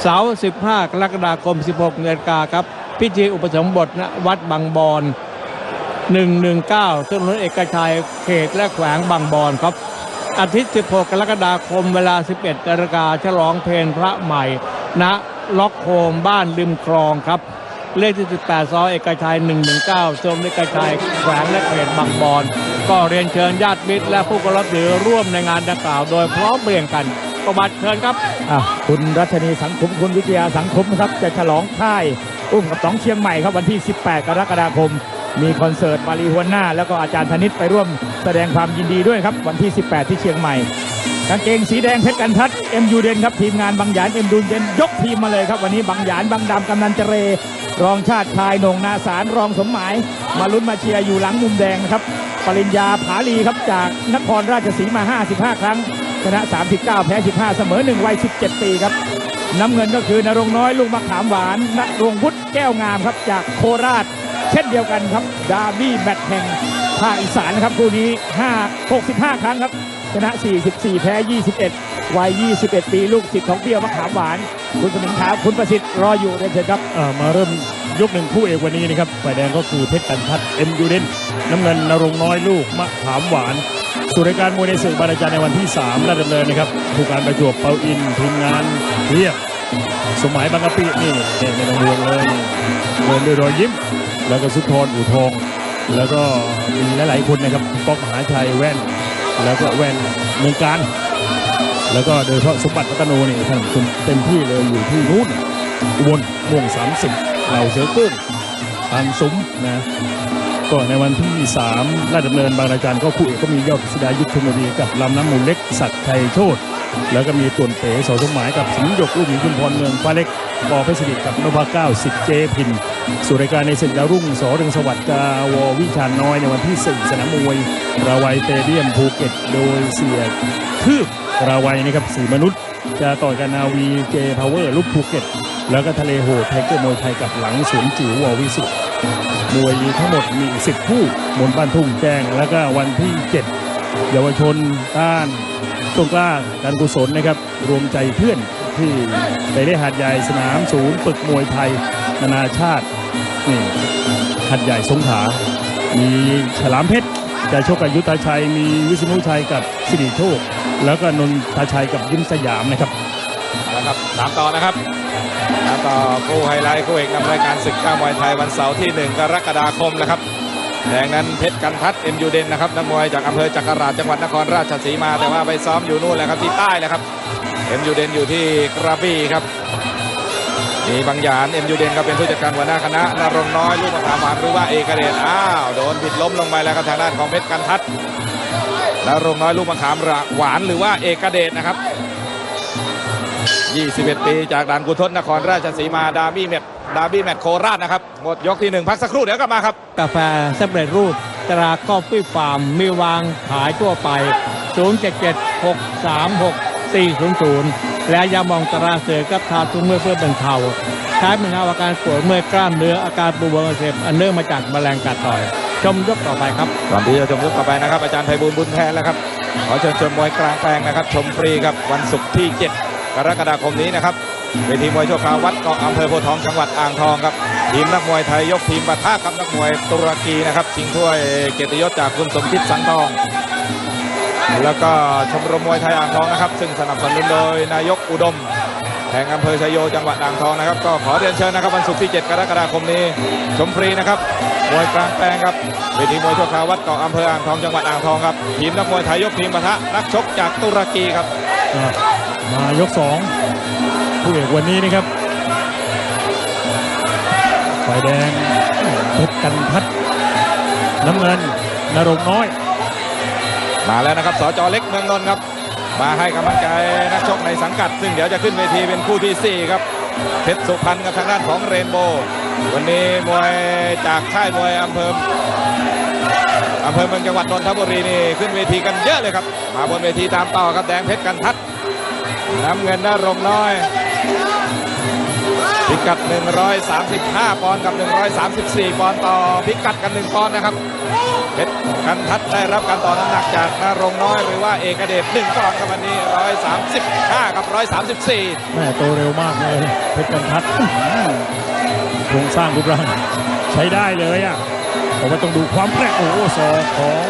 เสาร์15 กรกฎาคม 16นาฬิกาครับ พิธีอุปสมบทณวัดบางบอน119ถนนเอกชัยเขตและแขวงบางบอนครับ อาทิตย์ 16 กรกฎาคมเวลา 11นาฬิกาฉลองเพลพระใหม่ณล็อกโฮมบ้านริมคลองครับเลขที่ 18 ซอยเอกชัย 119ถนนเอกชัยแขวงและเขตบางบอน ก็เรียนเชิญญาติมิตรและผู้กรับถือร่วมในงานดังกล่าว โดยพร้อมเพรียงกัน ประบัติเชิญครับคุณรัชนีสังคมคุณวิทยาสังคมครับจะฉลองค่ายอุ้มกับสองเชียงใหม่ครับวันที่ 18 กรกฎาคม มีคอนเสิร์ตมารีฮวนหน้า แล้วก็อาจารย์ธนิตไปร่วมแสดงความยินดีด้วยครับ วันที่ 18 ที่เชียงใหม่กางเกงสีแดงเพชรกันทัดเอ็มยูเดนครับทีมงานบางหยานเอ็มดูเดนยกทีมมาเลยครับ วันนี้บางหยานบางดำกำนันเจเร รองชาติชายหนงนาสารรองสมหมาย มาลุ้นมาเชียร์อยู่หลังมุมแดงนะครับปริญญาผาลีครับจากนครราชสีมา 55 ครั้ง ชนะ 39 แพ้ 15 เสมอ1วัย 17 ปีครับ น้ำเงินก็คือนรงน้อยลูกมะขามหวานนรงค์วุฒิแก้วงามครับจากโคราช เช่นเดียวกันครับ ดาร์บี้แมตช์แห่งภาคอีสานนะครับคู่นี้ 5 65 ครั้งครับ ชนะ 44 แพ้ 21 วัย 21 ปีลูกศิษย์ของเปรี้ยวมะขามหวาน คุณสมิงขาวคุณประสิทธิ์รออยู่เรียนเชิญครับอ่ามาเริ่มยกหนึ่งคู่เอกวันนี้นะครับฝ่ายแดงก็คือเพชรกันทัดเอ็มยูเดนน้ำเงินนรงน้อยลูกมะขามหวาน สู่รายการมวยในศึกบารจารย์ในวันที่3ราชดำเนินนะครับผู้การประจวบเปาอินทีมงานเรียบสมัยบางกะปินี่ไม่ต้องห่วงเลยเดินด้วยรอยยิ้ม แล้วก็สุธรอู่ทอง แล้วก็มีหลายๆคนนะครับป๊อกมหาชัยแว่น แล้วก็แว่นเมืองการ แล้วก็โดยเฉพาะสมบัติพัฒโนนี่ท่านเต็มที่เลยอยู่ที่นู้นอุบลม่วง30เหล่าเสือกุ้งทางซุ้มนะ ก็ในวันที่ 3 ราชดำเนินบางราจันก็คู่เอกก็มียอดพิสดายุทธชมบดีกับลำน้ำมูลเล็กสัตว์ชัยโชตแล้วก็มีต่วนเป๋เสาสมหมายกับสิงห์หยกลูกหมีคุณพรเมืองฟ้าเล็กปอเพชรสนิทกับนพเก้าสิทธิ์เจพินสู่รายการในศึกดารุ่งสอเรืองสวัสดิ์กาววิชาน้อยในวันที่ 4 สนามมวย ราวัยเตเดียมภูเก็ตโดยเสียคืบราวัยนะครับสีมนุษย์ จะต่อยกันนาวีเจพาวเวอร์ลูกภูเก็ต แล้วก็ทะเลโหดไทเกอร์มวยไทยกับหลังสวนจิ๋ววอวิสุทธิ์ มวยทั้งหมดมีสิบคู่บนบ้านทุ่งแจ้ง แล้วก็วันที่ 7 เยาวชนต้านต้นกล้าการกุศลนะครับ รวมใจเพื่อนที่ไปได้หาดใหญ่สนามศูนย์ฝึกมวยไทย นานาชาตินี่หาดใหญ่สงขลามีฉลามเพชรจะชกกับยุทธชัย มีวิษณุชัยกับสิริโชค แล้วก็นนทชัยกับยิ้มสยามนะครับนะครับตามต่อนะครับ ตามต่อคู่ไฮไลท์คู่เอกนำรายการศึกก้ามวยไทยวันเสาร์ที่ 1 กรกฎาคมนะครับแดงนั้นเพชรกันทัดเอ็มยูเดนนะครับนักมวยจากอำเภอจักราชจังหวัดนครราชสีมาแต่ว่าไปซ้อมอยู่นู่นแหละครับที่ใต้แหละครับเอ็มยูเดนอยู่ที่กระบี่ครับมีบางหยานเอ็มยูเดนก็เป็นผู้จัดการหัวหน้าคณะนรงน้อยลูกมะขามหวานหรือว่าเอกเดชอ้าวโดนบิดล้มลงไปแล้วครับทางด้านของเพชรกันทัดนรงน้อยลูกมะขามหวานหรือว่าเอกเดชนะครับ 21 ปีจากด่านกุทศนครราชสีมาดาร์บี้แมตช์ดาร์บี้แมตช์โคราชนะครับหมดยกที่หนึ่งพักสักครู่เดี๋ยวกลับมาครับ กาแฟสำเร็จรูปตรากอฟฟี่ฟาร์มมีวางขายทั่วไป 077-636-400 และยาหมองตราเสือกับทาทุกเมื่อเพื่อบรรเทาใช้บรรเทาอาการปวดเมื่อยกล้ามเนื้ออาการปวดบวมอักเสบอันเนื่องมาจากแมลงกัดต่อย ชมยกต่อไปครับก่อนที่จะชมยกต่อไปนะครับ อาจารย์ไพบูลย์บุญแทนแล้วครับขอเชิญชมมวยกลางแปลงนะครับ ชมฟรีครับวันศุกร์ที่7ก รกฎาคมนี้นะครับเวทีมวยชั่วคราววัดเกาะอำเภอโพทองจังหวัดอ่างทองครับทีมนักมวยไทยยกทีมปะทะกับนักมวยตุรกีนะครับชิงถ้วยเกียรติยศจากคุณสมคิดสังทอง แล้วก็ชมรมมวยไทยอ่างทองนะครับ ซึ่งสนับสนุนโดยนายกอุดมแห่งอำเภอชยโยจังหวัดอ่างทองนะครับ ก็ขอเรียนเชิญนะครับวันศุกร์ที่ 7 กรกฎาคมนี้ ชมฟรีนะครับมวยกลางแปลงครับเวทีมวยชั่วคราววัดเกาะอำเภออ่างทองจังหวัดอ่างทองครับทีมนักมวยไทยยกทีมปะทะนักชกจากตุรกีครับ มายกสองผู้เอกวันนี้นะครับฝ่ายแดงเพชรกันพัดน้ำเงินนรงน้อย มาแล้วนะครับสจเล็กเมืองนนท์ครับ มาให้กำลังใจนักชกในสังกัด ซึ่งเดี๋ยวจะขึ้นเวทีเป็นคู่ที่ 4 ครับเพชรสุพรรณกับทางด้านของเรนโบว์วันนี้มวยจากค่ายมวยอำเภออำเภอเมืองจังหวัดนนทบุรีนี่ขึ้นเวทีกันเยอะเลยครับ มาบนเวทีตามต่อครับแดงเพชรกันทัด น้ำเงินนรงน้อยพิกัด 135 ปอนด์กับ 134 ปอนด์ต่อพิกัดกัน 1 ปอนด์นะครับเพชรกันทัดได้รับการต่อน้ำหนักจากนรงน้อยหรือว่าเอกเดชหนึ่งปอนด์ครับวันนี้ 135 กับ 134แม่โตเร็วมากเลยเพชรกันทัดโครงสร้างรูปร่างใช้ได้เลยอะผมว่าต้องดูความแปลกโอ้โหศอของ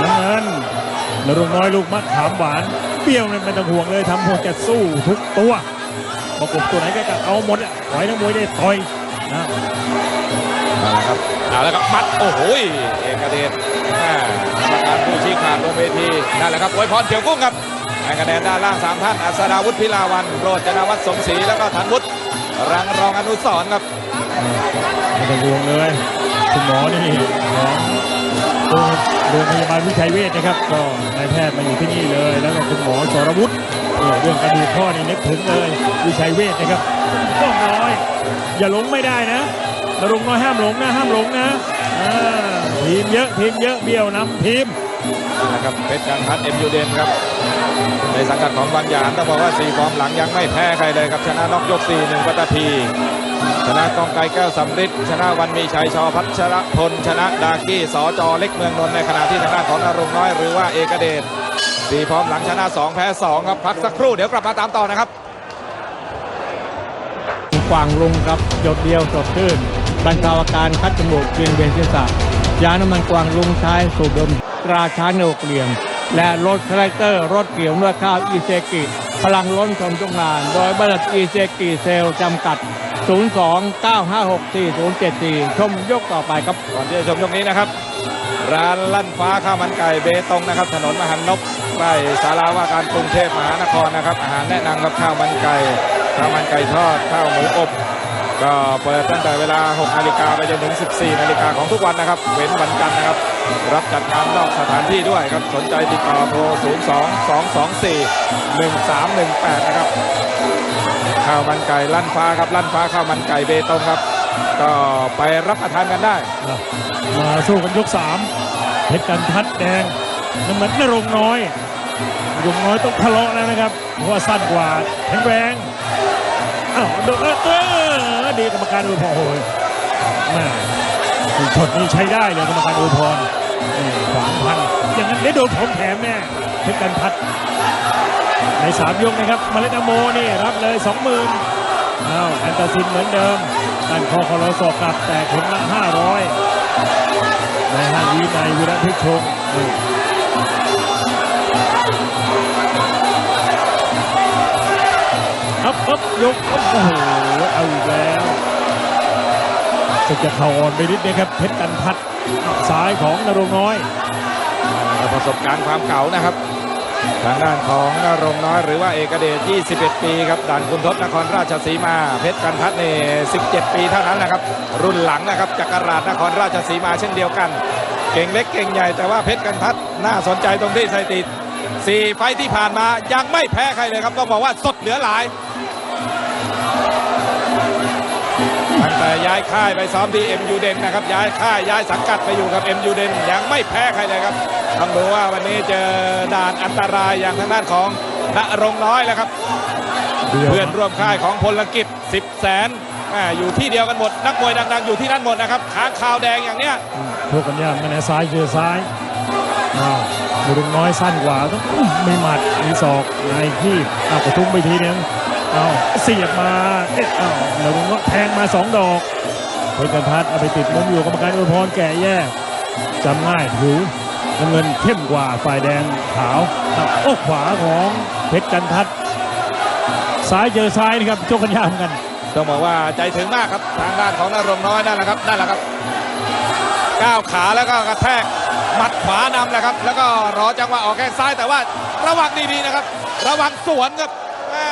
น้ำเงินนรงน้อยลูกมะขามหวาน เปรี้ยวเนี่ยไม่ต้องห่วงเลยทำหัวจะสู้ทุกตัวประกบตัวไหนก็จะเอาหมดอะขอให้นักมวยได้ต่อยนะเอาละครับเอาละครับมัดโอ้โหเอกเดชแม่กรรมการผู้ชี้ขาดบนเวทีนั่นแหละครับอวยพรเขียวกุ้งครับให้คะแนนด้านล่างสามท่านอัศดาวุฒิพิลาวันโรจนวัฒน์สมศรีแล้วก็ธันวุฒิรังรองอนุสรณ์ครับไม่ต้องห่วงเลย คุณหมอนี่ของโรงพยาบาลวิชัยเวชนะครับ ก็นายแพทย์มาอยู่ที่นี่เลย แล้วก็คุณหมอสรวุฒิเออเรื่องกระดูกข้อนี่นึกถึงเลยวิชัยเวชนะครับก็น้อย อย่าหลงไม่ได้นะนรงน้อยห้ามหลงนะห้ามหลงนะทีมเยอะทีมเยอะเบี้ยวนำทีมนะครับเพชรกันพัฒเอ็มยูเดนครับในสังกัดของบางยานต้องบอกว่าสี่ฟอร์มหลังยังไม่แพ้ใครเลยครับชนะน็อกยกสี่หนึ่งปัตตภี ชนะกองไกรแก้วสำริดชนะวันมีชัยชอพัชรพลชนะดากี้สอจอเล็กเมืองนนท์ในขณะที่ทางด้านของนรงค์น้อยหรือว่าเอกเดชสี่ฟอมหลังชนะสองแพ้สองครับ พักสักครู่เดี๋ยวกลับมาตามต่อนะครับกวางลุงครับหยดเดียวสดชื่นบรรเทาอาการคัดจมูกเวียนเวียนศีรษะยาน้ำมันกวางลุงใช้สูบดมตราช้างในอกเหลี่ยม และรถคาแรคเตอร์รถเกี่ยวด้วยข้าวอีเซกิพลังล้นทนทุกงาน โดยบริษัทอีเซกิเซลจำกัด 02-956-4074 ชมยกต่อไปครับ ก่อนที่จะชมยกนี้นะครับ ร้านลั่นฟ้าข้าวมันไก่เบตงนะครับ ถนนมหันนบใกล้ศาลาว่าการกรุงเทพมหานครนะครับ อาหารแนะนำครับข้าวมันไก่ข้าวมันไก่ทอดข้าวหมูอบก็เปิดตั้งแต่เวลา 6 นาฬิกาไปจนถึง 14 นาฬิกาของทุกวันนะครับ เว้นวันจันทร์นะครับ รับจัดงานนอกสถานที่ด้วยครับ สนใจติดต่อโทร 02 224 1318 นะครับ ข้าวมันไก่ลั่นฟ้าครับลั่นฟ้าข้าวมันไก่เบตงครับ ก็ไปรับประทานกันได้ มาสู้กันยกสามเพชรกันทัดแดงน้ำเหมือนนรงน้อยนรงน้อยต้องทะเลาะแล้วนะครับเพราะว่าสั้นกว่าแข็งแรงอ้าวโดนเออเออดีกรรมการอวยพรโอ้ยแม่ช็อตนี้ใช้ได้เลยกรรมการอวยพรขวางพันอย่างนั้นได้โดนผมแถมแน่เพชรกันทัด ในสามยกนะครับมาเลตโมนี่รับเลยสองหมื่นอ้าวแอนตาซินเหมือนเดิมการคอคอรสอบกลับแต่เข็มละห้าร้อยในห้างวินัยวิรัติชงนี่ครับครับยกโอ้โหเอาอีกแล้วสึกจะเข่าอ่อนไปนิดนึงครับเพชรกันพัดซ้ายของนรงน้อยประสบการณ์ความเก่านะครับ ทางด้านของนรงน้อยหรือว่าเอกเดช 21 ปีครับด่านคุณทศนครราชสีมา เพชรกันพัฒน์เนี่17 ปีเท่านั้นนะครับ รุ่นหลังนะครับจักรราชนครราชสีมาเช่นเดียวกัน เก่งเล็กเก่งใหญ่แต่ว่าเพชรกันพัฒน์น่าสนใจตรงที่สถิติสี่ไฟที่ผ่านมายังไม่แพ้ใครเลยครับต้องบอกว่าสดเหลือหลายตั้งแต่ย้ายค่ายไปซ้อมที่ MU เดนนะครับย้ายค่ายย้ายสังกัดไปอยู่กับ MU เดนยังไม่แพ้ใครเลยครับ ต้องดูว่าวันนี้เจอด่านอันตรายอย่างทางด้านของณรงค์น้อยแล้วครับ เพื่อนร่วมค่ายของพลกิจ 10 แสนแม่อยู่ที่เดียวกันหมด นักมวยดังๆ อยู่ที่นั่นหมดนะครับค้างคาวแดงอย่างเนี้ยโชกกันยากมันนะซ้ายเจอซ้ายอ้าวนรงค์น้อยสั้นกว่าต้องอื้อมีหมัดมีศอกในที่เอากระทุ้งไปทีนึงเอาเสียบมาเอ๊ะเอานรงค์น้อยแทงมาสองดอกเพชรกันพัดเอาไปติดมุมอยู่กรรมการอวยพรแก่แย่จำง่ายถู น้ำเงินเข้มกว่าฝ่ายแดงขาวเอาโอ้ขวาของเพชรกันทัดซ้ายเจอซ้ายนะครับโชกกันยากเหมือนกัน ต้องบอกว่าใจถึงมากครับทางด้านของนรงค์น้อยนั่นแหละครับนั่นแหละครับก้าวขาแล้วก็กระแทกหมัดขวานำแหละครับ แล้วก็รอจังหวะออกแข้งซ้ายแต่ว่าระวังดีๆนะครับ ระวังสวนครับแม่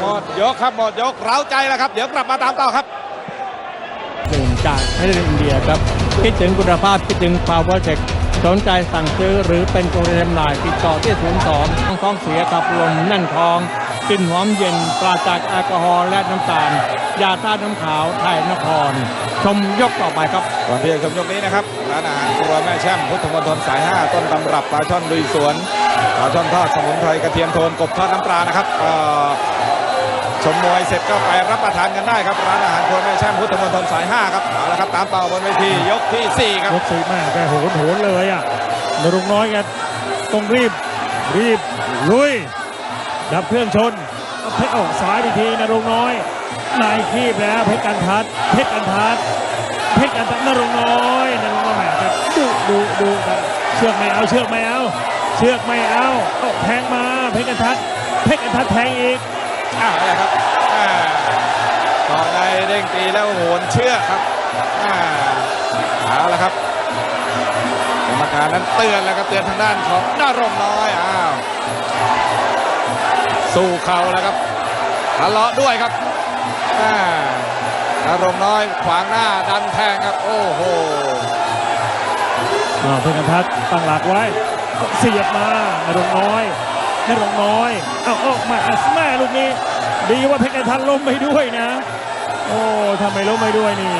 หมดยกครับหมดยกเร้าใจแล้วครับ เดี๋ยวกลับมาตามต่อครับหนึ่งจากประเทศอินเดียครับคิดถึงคุณภาพคิดถึง Power Tech สนใจสั่งซื้อหรือเป็นตัวแทนจำหน่ายติดต่อที่02ท้องเสียขับลมแน่นท้องกลิ่นหอมเย็นปราศจากแอลกอฮอล์และน้ำตาล ยาต้านน้ำขาวไทยนคร ชมยกต่อไปครับก่อนที่จะชมยกนี้นะครับร้านอาหารครัวแม่แช่มพุทธมณฑลสาย 5 ต้นตำรับปลาช่อนลุยสวนปลาช่อนทอดสมุนไพรกระเทียมโทนกบทอดน้ำปลานะครับ ชมมวยเสร็จก็ไปรับประทานกันได้ครับร้านอาหารครัวแม่แช่มพุทธมณฑลสาย5ครับเอาละครับตามต่อบนเวทียกที่ 4 ครับยกสี่แม่แกโหนโหนเลยอะนรงน้อยแกต้องรีบรีบลุยดับเครื่องชนเพชรออกซ้ายไปทีนรงน้อยนายคีบแล้วเพชรกันทัดเพชรกันทัดเพชรกันทัดนรงน้อยนรงน้อยแหมดูดูดูเชือกไม่เอาเชือกไม่เอา เชือกไม่เอาเอาแทงมาเพชรกันทัดเพชรกันทัดแทงอีก อ่าอะไรครับต่อในเด้งตีแล้วโหนเชือกครับอ่าเอาละครับกรรมการนั้นเตือนแล้วครับเตือนทางด้านของนรงค์น้อยอ้าวสู้เข่าแล้วครับทะเลาะด้วยครับอ่ารงค์น้อยขวางหน้าดันแทงครับโอ้โหเพชรกันทัดตั้งหลักไว้เสียบมานารงน้อย นรงน้อย เอาออกมาอะแม่ลูกนี้ ดีว่าเพชรกันทัดล้มไปด้วยนะ โอ้ทำไมล้มไปด้วยนี่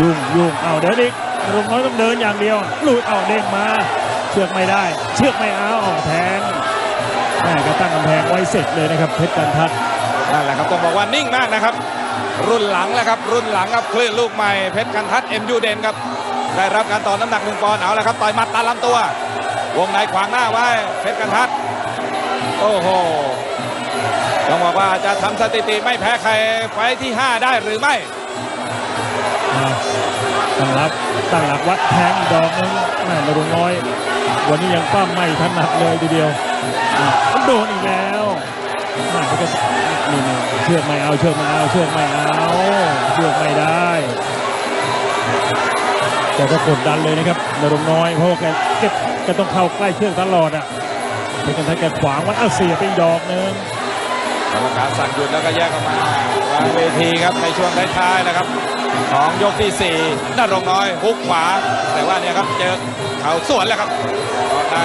ยุ่งยุ่งเอาเดินอีกนรงน้อยต้องเดินอย่างเดียว หลุดเอาเด้งมา เชือกไม่ได้ เชือกไม่เอาออกแทงแม่ก็ตั้งกำแพงไว้เสร็จเลยนะครับเพชรกันทัดนั่นแหละครับต้องบอกว่านิ่งมากนะครับ รุ่นหลังแล้วครับ รุ่นหลังครับคลื่นลูกใหม่เพชรกันทัดเอ็มยูเดนครับได้รับการต่อน้ำหนักหนึ่งปอนด์เอาละครับต่อยมัดตาลำตัว วงในขวางหน้าไว้เพชรกันทัดโอ้โหต้องบอกว่าจะทำสถิติไม่แพ้ใครไฟที่ 5 ได้หรือไม่อ่าตั้งรับตั้งหลักวัดแทงอีกดอกนึงแม่นรงน้อย วันนี้ยังปั้มไม่ถนัดเลยทีเดียวมันโดนอีกแล้วแม่เขาก็นี่นี่เชือกไม่เอาเชือกไม่เอาเชือกไม่เอาเชือกไม่ได้ แต่ก็กดดันเลยนะครับนรงน้อยเพราะว่าแกแกแกต้องเข้าใกล้เชือกตลอดอะเป็นกันทัดแกขวางไว้เอาเสียไปอีกดอกนึงกรรมการสั่งหยุดแล้วก็แยกออกมาวางเวทีครับในช่วงท้ายๆนะครับของยกที่ 4นรงน้อยฮุกขวา แต่ว่าเนี่ยครับเจอเข่าสวนแล้วครับก็ได้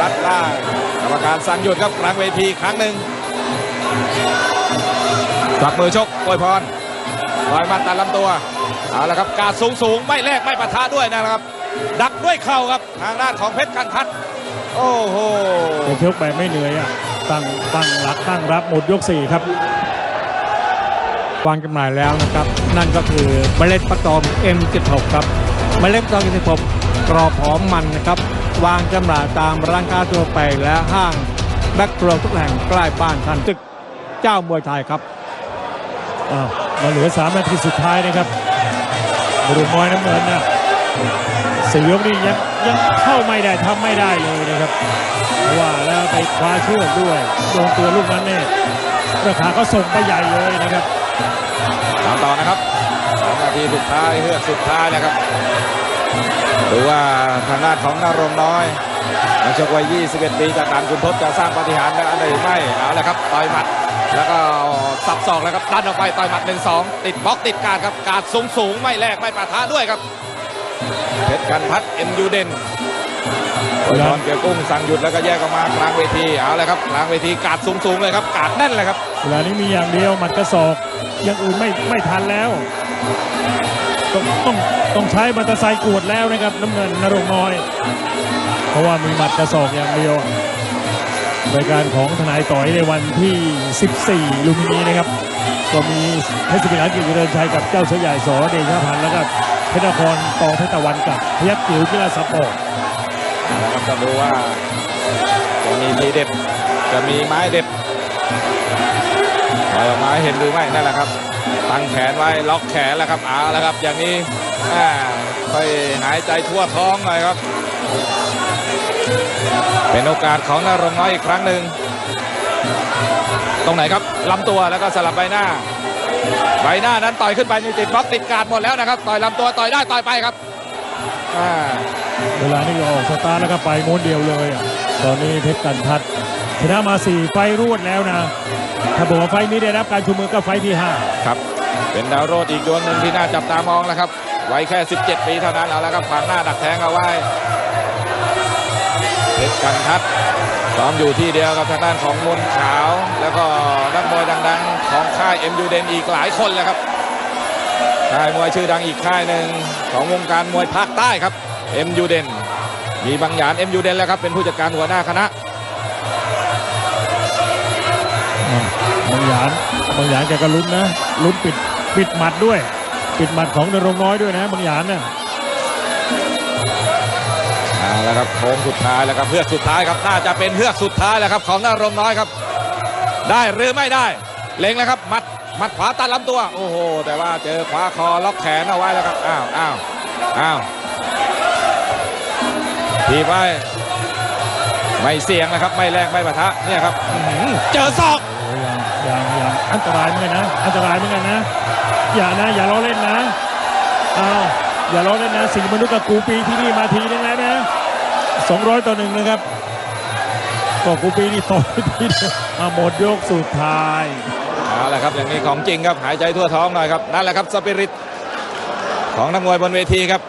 รัดล่างกรรมการสั่งหยุดครับกลางเวทีครั้งหนึ่งจับมือชกอวยพรลอยมาตัดลำตัว เอาละครับการสูงสูงไม่แลกไม่ปะทะด้วยนะครับ ดักด้วยเข่าครับทางด้านของเพชรกันทัดโอ้โหแกชกแบไม่เหนื่อยอะตั้งตั้งหลักตั้งรับหมดยกสี่ครับวางจำหน่ายแล้วนะครับ นั่นก็คือเมล็ดฟักทอง M16 ครับเมล็ดฟักทอง M16 กรอบหอมมันนะครับ วางจำหน่ายตามร้านค้าทั่วไปและห้างแบ็คโรทุกแห่งใกล้บ้านท่านตึกเจ้ามวยไทยครับอ้าวมาเหลือ 3 นาทีสุดท้ายนะครับ บรูน้อยน้ำเงินนะสี่ยกนี่ยังยังเข้าไม่ได้ทำไม่ได้เลยนะครับว่าแล้วไปคว้าเชือกด้วยโดนตัวลูกนั้นเนี่ยราคาก็ส่งไปใหญ่เลยนะครับตามต่อนะครับสองนาทีสุดท้ายเฮือกสุดท้ายนะครับดูว่าทางด้านของนรงน้อยนักชกวัย 21 ปีจากด่านคุณทศจะสร้างปาฏิหาริย์ได้หรือไม่เอาละครับต่อยหมัด แล้วก็สับศอกแล้วครับดันออกไปต่อยหมัด1-2ติดบล็อกติดการครับการสูงสูงไม่แลกไม่ปะทะด้วยครับเพชรกันพัดเอ็มยูเดนโอยพรเกียวกุ้งสั่งหยุดแล้วก็แยกออกมากลางเวทีเอาเลยครับกลางเวทีการดสูงสูงเลยครับการดแน่นเลยครับเวลานี้มีอย่างเดียวหมัดกระสอบอย่างอื่นไม่ไม่ทันแล้วต้องต้องต้องใช้มอเตอร์ไซค์กวดแล้วนะครับน้ำเงินนรงน้อย เพราะว่ามีหมัดกระสอบอย่างเดียว รายการของทนายต่อยในวันที่ 14 ลุมพินีนะครับ ก็มีเพชรศิลากิจเจริญชัยกับเจ้าเสือใหญ่สอเดชพันธ์แล้วก็เพชรนครตองเพชรตะวันกับพยัคฆ์จิ๋วกีฬาสปอร์ตนะครับจะดูว่าจะมีทีเด็ดจะมีไม้เด็ดปล่อยออกมาเห็นหรือไม่นั่นแหละครับตั้งแขนไว้ล็อกแขนแล้วครับเอาแล้วครับ อย่างนี้อ่าค่อยหายใจทั่วท้องหน่อยครับ เป็นโอกาสของนรงค์น้อยอีกครั้งหนึ่ง ตรงไหนครับลำตัวแล้วก็สลับใบหน้า ใบหน้านั้นต่อยขึ้นไปนี่ติดบล็อกติดการดหมดแล้วนะครับ ต่อยลำตัวต่อยได้ต่อยไปครับอ่าเวลานี้ก็ออกสตาร์ทแล้วก็ไปม้วนเดียวเลยอะตอนนี้เพชรกันทัดชนะมา4ไฟล์รวดแล้วนะ ถ้าบอกว่าไฟล์นี้ได้รับการชูมือก็ไฟล์ที่ครับ เป็นดาวโรดอีกดวงหนึ่งที่น่าจับตามองแล้วครับวัยแค่ 17 ปีเท่านั้นเอาแล้วครับขวางหน้าดักแทงเอาไว้ เพชรกันทัดซ้อมอยู่ที่เดียวกับทางด้านของมนขาว แล้วก็นักมวยดังๆ ของค่ายเอ็มยูเดนอีกหลายคนแล้วครับค่ายมวยชื่อดังอีกค่ายหนึ่งของวงการมวยภาคใต้ครับเอ็มยูเดนมีบางหยานเอ็มยูเดนแล้วครับเป็นผู้จัดการหัวหน้าคณะ5างหยานบางหยานแกก็ลุ้นนะลุ้นปิดปิดหมัดด้วย ปิดหมัดของนรงน้อยด้วยนะบางหยานน่ะ เอาละครับโค้งสุดท้ายแล้วครับเพื่อกสุดท้ายครับน่าจะเป็นเพื่อกสุดท้ายแล้วครับของนรงน้อยครับ ได้หรือไม่ได้เล็งแล้วครับมัดมัดขวาตัดลำตัว โอ้โห แต่ว่าเจอขวาคอล็อกแขนเอาไว้แล้วครับอ้าวอ้าวอ้าวทีไว้ไม่เสี่ยงนะครับ ไม่แรงไม่ปะทะเนี่ยครับเจอศอกโอ้ยังยังยังอันตรายเหมือนกันนะอันตรายเหมือนกันนะ อย่านะ อย่าล้อเล่นนะอ้าวอย่าล้อเล่นนะสิ่งมนุษย์กับกูปีที่นี่มาทีนึงแล้วนะ 200 ต่อหนึ่งนะครับก็กูปีนี่ต่อยทีมาหมดยกสุดท้ายเอาละครับอย่างนี้ของจริงครับหายใจทั่วท้องหน่อยครับนั่นแหละครับสปิริตของนักมวยบนเวทีครับ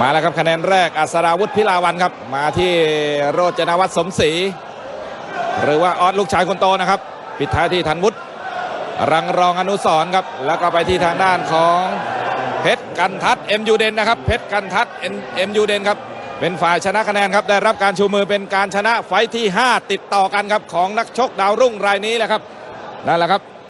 มาแล้วครับคะแนนแรกอัศราวุธพิลาวันครับ มาที่โรจนวัฒน์สมศรีหรือว่าออสลูกชายคนโตนะครับ ปิดท้ายที่ธันวุฒิรังรองอนุสรครับ แล้วก็ไปที่ทางด้านของเพชรกันทัศเอ็มยูเดนนะครับเพชรกันทัศเอ็มยูเดนครับ เป็นฝ่ายชนะคะแนนครับได้รับการชูมือเป็นการชนะไฟที่ 5 ติดต่อกันครับของนักชกดาวรุ่งรายนี้แหละครับนั่นแหละครับ